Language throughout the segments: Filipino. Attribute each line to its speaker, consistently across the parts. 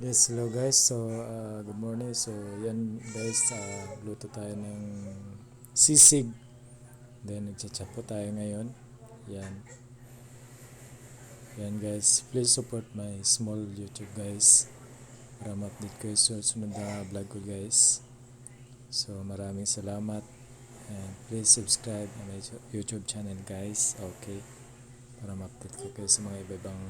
Speaker 1: Yes, hello guys. So, uh, good morning. So, yan guys, uh, luto tayo ng sisig. Then, nagchat po tayo ngayon. Yan. Yan guys, please support my small YouTube guys. Para ma-update ko yung sunod na vlog ko guys. So, maraming salamat. And please subscribe my YouTube channel guys. Okay. Para ma-update ko kayo sa mga iba-ibang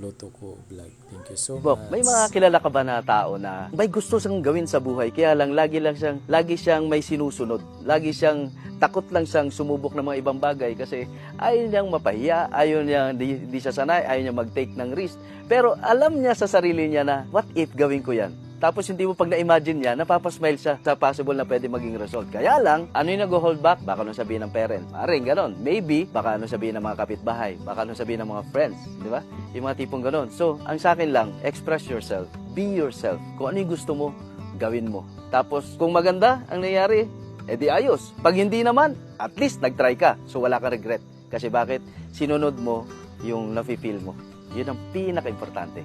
Speaker 1: luto ko vlog. Thank you so
Speaker 2: Bok,
Speaker 1: much.
Speaker 2: may mga kilala ka ba na tao na may gusto siyang gawin sa buhay kaya lang lagi lang siyang lagi siyang may sinusunod. Lagi siyang takot lang siyang sumubok ng mga ibang bagay kasi ayaw niyang mapahiya, ayaw niya di, di siya sanay, ayaw niya mag-take ng risk. Pero alam niya sa sarili niya na what if gawin ko 'yan? Tapos hindi mo pag na-imagine niya, napapasmile siya sa possible na pwede maging result. Kaya lang, ano yung nag-hold back? Baka nung sabihin ng parent. Maring ganon. Maybe, baka ano sabihin ng mga kapitbahay. Baka ano sabihin ng mga friends. Di ba? Yung mga tipong ganon. So, ang sa akin lang, express yourself. Be yourself. Kung ano yung gusto mo, gawin mo. Tapos, kung maganda ang nangyari, edi ayos. Pag hindi naman, at least nag-try ka. So, wala ka regret. Kasi bakit? Sinunod mo yung nafe-feel mo. Yun ang pinaka-importante.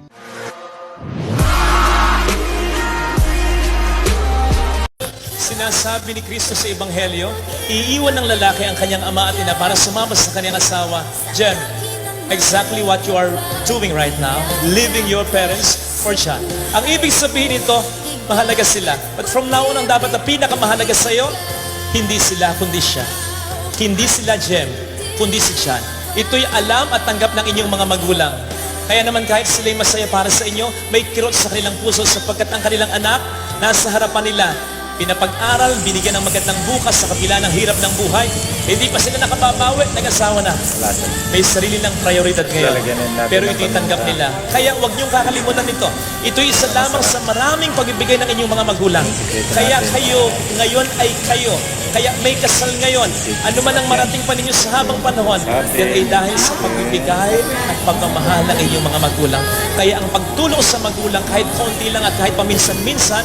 Speaker 3: Sinasabi ni Kristo sa Ebanghelyo, iiwan ng lalaki ang kanyang ama at ina para sumama sa kanyang asawa. Jen, exactly what you are doing right now, leaving your parents for John. Ang ibig sabihin nito, mahalaga sila. But from now on, ang dapat na pinakamahalaga sa iyo, hindi sila, kundi siya. Hindi sila Jem, kundi si John. Ito'y alam at tanggap ng inyong mga magulang. Kaya naman kahit sila'y masaya para sa inyo, may kirot sa kanilang puso sapagkat ang kanilang anak nasa harapan nila. Pinapag-aral, binigyan ng magandang bukas sa kabila ng hirap ng buhay. Hindi pa sila nakababawi, nag-asawa na. May sarili ng prioridad ngayon. Pero
Speaker 1: ng
Speaker 3: ito'y tanggap
Speaker 1: paminta.
Speaker 3: nila. Kaya huwag niyong kakalimutan ito. Ito isa lamang sa maraming pagbibigay ng inyong mga magulang. Kaya kayo, ngayon ay kayo. Kaya may kasal ngayon. Ano man ang marating pa ninyo sa habang panahon, yan ay dahil sa pagbibigay at pagmamahal ng inyong mga magulang. Kaya ang pagtulong sa magulang kahit konti lang at kahit paminsan-minsan,